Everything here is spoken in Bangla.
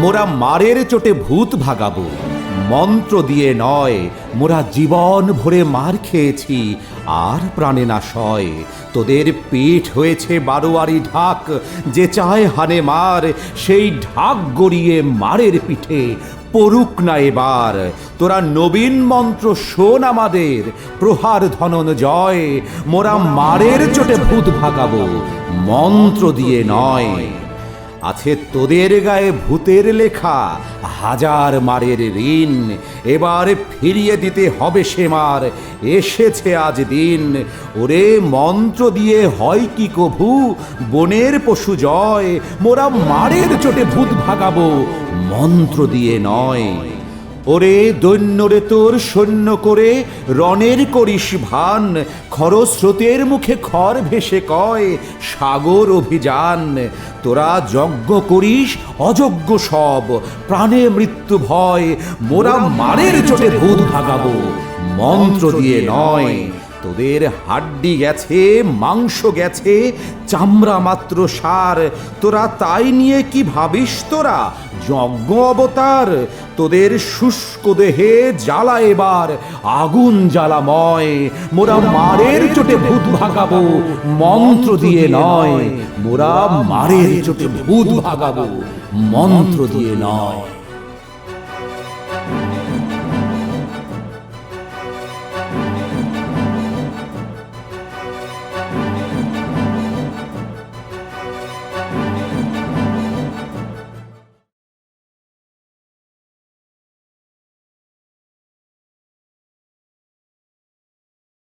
মোরা মারের চোটে ভূত ভাগাবো। মন্ত্র দিয়ে নয়, মোরা জীবন ভরে মার খেয়েছি, আর প্রাণে না সয়। তোদের পিঠ হয়েছে বারোয়ারি ঢাক, যে চায় হানে মার, সেই ঢাক গড়িয়ে মারের পিঠে। পড়ুক না এবার, তোরা নবীন মন্ত্র শোন আমাদের, প্রহার ধনন জয়। মোরা মারের চোটে ভূত ভাগাবো, মন্ত্র দিয়ে নয়। আছে তোদের গায়ে ভূতের লেখা, হাজার মারের ঋণ। এবার ফিরিয়ে দিতে হবে সে মার, এসেছে আজ দিন। ওরে মন্ত্র দিয়ে হয় কি কভু? বনের পশু জয়, মোরা মারের চোটে ভূত ভাগাবো। মন্ত্র দিয়ে নয়। ওরে দৈন্যরে তোর সৈন্য করে, রণের করিস ভান। খরস্রোতের মুখে খর ভেসে কয়, সাগর অভিযান। তোরা যজ্ঞ করিস অযোগ্য সব। প্রাণে মৃত্যু ভয়, মোরা মারের চোটে ভূত ভাগাবো। মন্ত্র দিয়ে নয় তোদের হাড্ডি গেছে, মাংস গেছে, চামড়া মাত্র সার। তোরা তাই নিয়ে কি ভাবিস তোরা? যজ্ঞ অবতার, তোদের শুষ্ক দেহে জ্বালা এবার, আগুন জ্বালাময়। মোরা মারের চোটে ভূত ভাগাবো, মন্ত্র দিয়ে নয়। মোরা মারের চোটে ভূত ভাগাবো, মন্ত্র দিয়ে নয়।